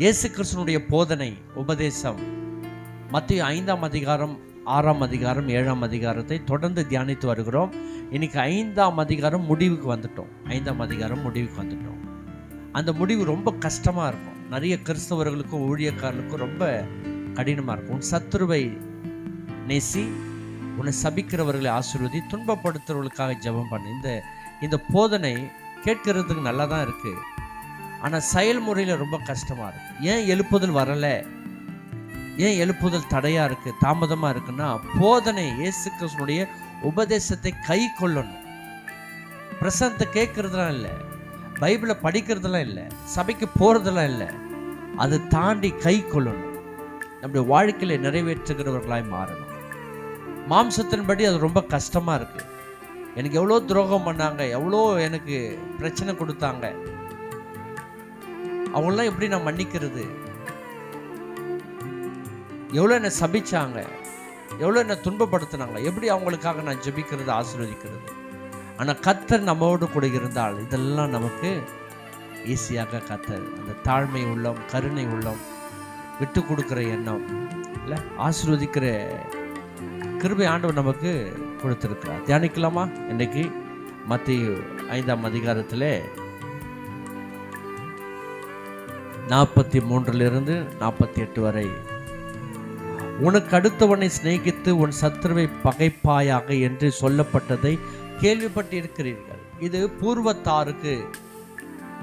இயேசு கிறிஸ்துனுடைய போதனை உபதேசம். மத்திய ஐந்தாம் அதிகாரம் ஆறாம் அதிகாரம் ஏழாம் அதிகாரத்தை தொடர்ந்து தியானித்து வருகிறோம். இன்னைக்கு ஐந்தாம் அதிகாரம் முடிவுக்கு வந்துட்டோம். ஐந்தாம் அதிகாரம் முடிவுக்கு வந்துட்டோம். அந்த முடிவு ரொம்ப கஷ்டமாக இருக்கும். நிறைய கிறிஸ்தவர்களுக்கும் ஊழியக்காரர்களுக்கும் ரொம்ப கடினமாக இருக்கும். உன் சத்துருவை நேசி உன்னை சபிக்கிறவர்களை ஆசீர்வதி துன்பப்படுத்துறவர்களுக்காக ஜெபம் பண்ணு. இந்த இந்த போதனை கேட்கறதுக்கு நல்லா தான் இருக்குது ஆனால் செயல்முறையில் ரொம்ப கஷ்டமாக இருக்குது ஏன் எழுப்புதல் வரலை? ஏன் எழுப்புதல் தடையாக இருக்குது தாமதமாக இருக்குன்னா போதனை இயேசு கிருஷ்ணனுடைய உபதேசத்தை கை கொள்ளணும். பிரசனத்தை கேட்கறதுலாம் இல்லை. பைபிளை படிக்கிறதுலாம் இல்லை. சபைக்கு போகிறதெல்லாம் இல்லை. அதை தாண்டி கை கொள்ளணும். நம்முடைய வாழ்க்கையில் நிறைவேற்றுகிறவர்களாய் மாறணும். மாம்சத்தின்படி அது ரொம்ப கஷ்டமாக இருக்குது எனக்கு எவ்வளோ துரோகம் பண்ணாங்க எவ்வளோ எனக்கு பிரச்சனை கொடுத்தாங்க. அவங்களாம் எப்படி நான் மன்னிக்கிறது? எவ்வளோ என்னை சபிச்சாங்க? எவ்வளோ என்னை துன்பப்படுத்தினாங்க? எப்படி அவங்களுக்காக நான் ஜெபிக்கிறது ஆசீர்வதிக்கிறது? ஆனால் கத்தர் நம்மோடு கூட இருந்தால் இதெல்லாம் நமக்கு ஈஸியாக கத்தர் அந்த தாழ்மை உள்ளம் கருணை உள்ளம் விட்டு கொடுக்குற எண்ணம் இல்லை? ஆசீர்வதிக்கிற கிருபை ஆண்டவர் நமக்கு கொடுத்துருக்கிறார். தியானிக்கலாமா? இன்னைக்கு மத்திய ஐந்தாம் அதிகாரத்தில் நாற்பத்தி மூன்றிலிருந்து நாற்பத்தி எட்டு வரை. உனக்கு அடுத்தவனை சிநேகித்து உன் சத்துருவை பகைப்பாயாக என்று சொல்லப்பட்டதை கேள்விப்பட்டிருக்கிறீர்கள். இது பூர்வத்தாருக்கு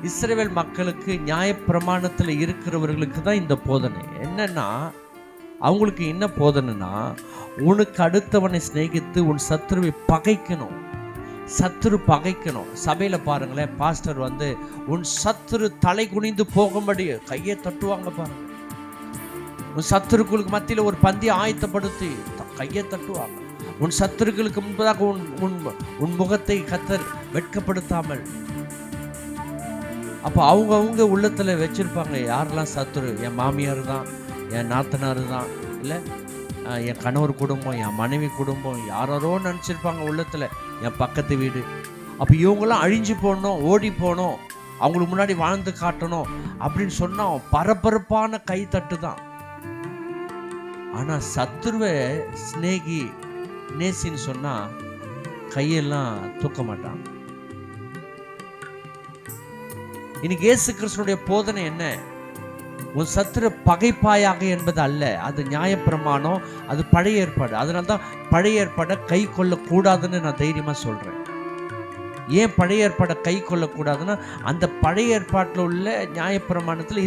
இஸ்ரேல் மக்களுக்கு நியாயப்பிரமாணத்தில் இருக்கிறவர்களுக்கு தான் இந்த போதனை. என்னன்னா அவங்களுக்கு என்ன போதனைனா உனக்கு அடுத்தவனை சிநேகித்து உன் சத்துருவை பகைக்கணும். சத்துரு பகைக்கணும். சபையில் பாருங்களேன் பாஸ்டர் வந்து உன் சத்துரு தலை குனிந்து போகும்படி. கையை தட்டுவாங்க பாருங்க. உன் சத்துருக்களுக்கு மத்தியில் ஒரு பந்தி ஆயத்தப்படுத்தி. கையை தட்டுவாங்க. உன் சத்துருக்களுக்கு முன்பதாக உன் உன் உன் முகத்தை கத்தர் வெட்கப்படுத்தாமல். அப்போ அவங்க அவங்க உள்ளத்தில் வச்சிருப்பாங்க யாரெல்லாம் சத்துரு? என் மாமியார் தான் என் நாத்தனார் தான் இல்லை என் கணவர் குடும்பம் என் மனைவி குடும்பம் யாரோ நினச்சிருப்பாங்க உள்ளத்தில் என் பக்கத்து வீடு. அப்போ இவங்களாம் அழிஞ்சு போடணும் ஓடி போகணும் அவங்களுக்கு முன்னாடி வாழ்ந்து காட்டணும் அப்படின்னு சொன்னால் பரபரப்பான கை தட்டு தான். ஆனால் சத்துருவை சிநேகி நேசின்னு சொன்னால் கையெல்லாம் தூக்க மாட்டான். இன்னைக்கு ஏசு கிருஷ்ணனுடைய போதனை என்ன? உன் சத்துரு பகைப்பாயாக என்பது அல்ல. அது நியாயப்பிரமாணம் அது பழைய ஏற்பாடு. அதனால தான் பழைய ஏற்பாடை கை கொள்ளக்கூடாதுன்னு நான் தைரியமாக சொல்கிறேன் ஏன் பழைய ஏற்பாடை கை கொள்ளக்கூடாதுன்னா அந்த பழைய ஏற்பாட்டில் உள்ள நியாயப்பிரமாணத்தில்